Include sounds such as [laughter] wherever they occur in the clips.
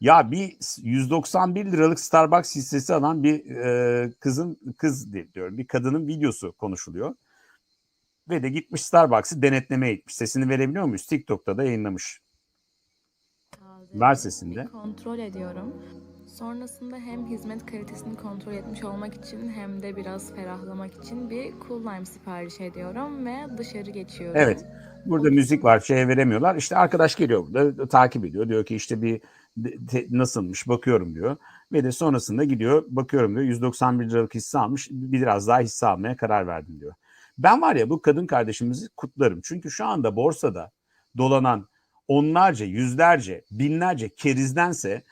Ya bir 191 liralık Starbucks hissesi alan bir e, kızın kız di- diyorum bir kadının videosu konuşuluyor. Ve de gitmiş Starbucks'ı denetlemeye gitmiş. Sesini verebiliyor muyuz? TikTok'ta da yayınlamış. Ver bir sesinde. Kontrol ediyorum. Sonrasında hem hizmet kalitesini kontrol etmiş olmak için hem de biraz ferahlamak için bir Cool Lime sipariş ediyorum ve dışarı geçiyorum. Evet. Burada müzik var şeye veremiyorlar. İşte arkadaş geliyor burada takip ediyor. Diyor ki işte bir te- nasılmış bakıyorum diyor. Ve de sonrasında gidiyor bakıyorum diyor 191 liralık hisse almış. Biraz daha hisse almaya karar verdim diyor. Ben var ya bu kadın kardeşimizi kutlarım. Çünkü şu anda borsada dolanan onlarca, yüzlerce, binlerce kerizdense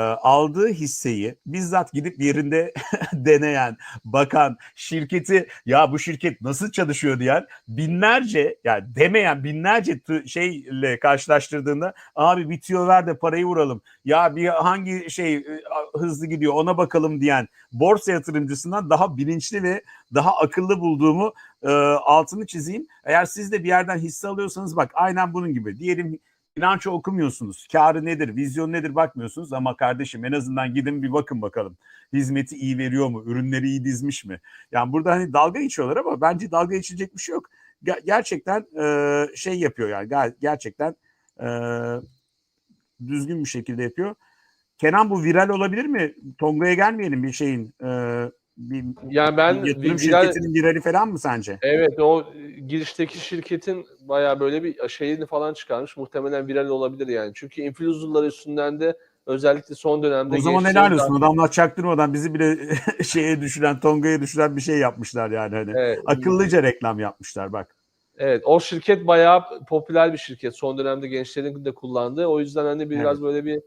aldığı hisseyi bizzat gidip yerinde [laughs] deneyen, bakan, şirketi ya bu şirket nasıl çalışıyor diyen binlerce yani demeyen binlerce şeyle karşılaştırdığında abi bitiyor ver de parayı vuralım. Ya bir hangi şey e, hızlı gidiyor ona bakalım diyen borsa yatırımcısından daha bilinçli ve daha akıllı bulduğumu e, altını çizeyim. Eğer siz de bir yerden hisse alıyorsanız bak aynen bunun gibi. Diyelim bilanço okumuyorsunuz. Karı nedir, vizyon nedir bakmıyorsunuz ama kardeşim en azından gidin bir bakın bakalım. Hizmeti iyi veriyor mu? Ürünleri iyi dizmiş mi? Yani burada hani dalga geçiyorlar ama bence dalga geçilecek bir şey yok. Ger- gerçekten e, şey yapıyor yani ger- gerçekten e, düzgün bir şekilde yapıyor. Kenan bu viral olabilir mi? Tonga'ya gelmeyelim bir şeyin. E, bir, Yani ben bir yatırım viral- şirketinin virali falan mı sence? Evet o girişteki şirketin bayağı böyle bir şeyini falan çıkarmış. Muhtemelen viral olabilir yani. Çünkü influencerlar üstünden de özellikle son dönemde O zaman helal olsun. daha- Adamlar çaktırmadan bizi bile [laughs] şeye düşüren, Tonga'ya düşüren bir şey yapmışlar yani. Hani. Evet, Akıllıca reklam yapmışlar bak. evet o şirket bayağı popüler bir şirket. Son dönemde gençlerin de kullandığı. O yüzden hani biraz böyle bir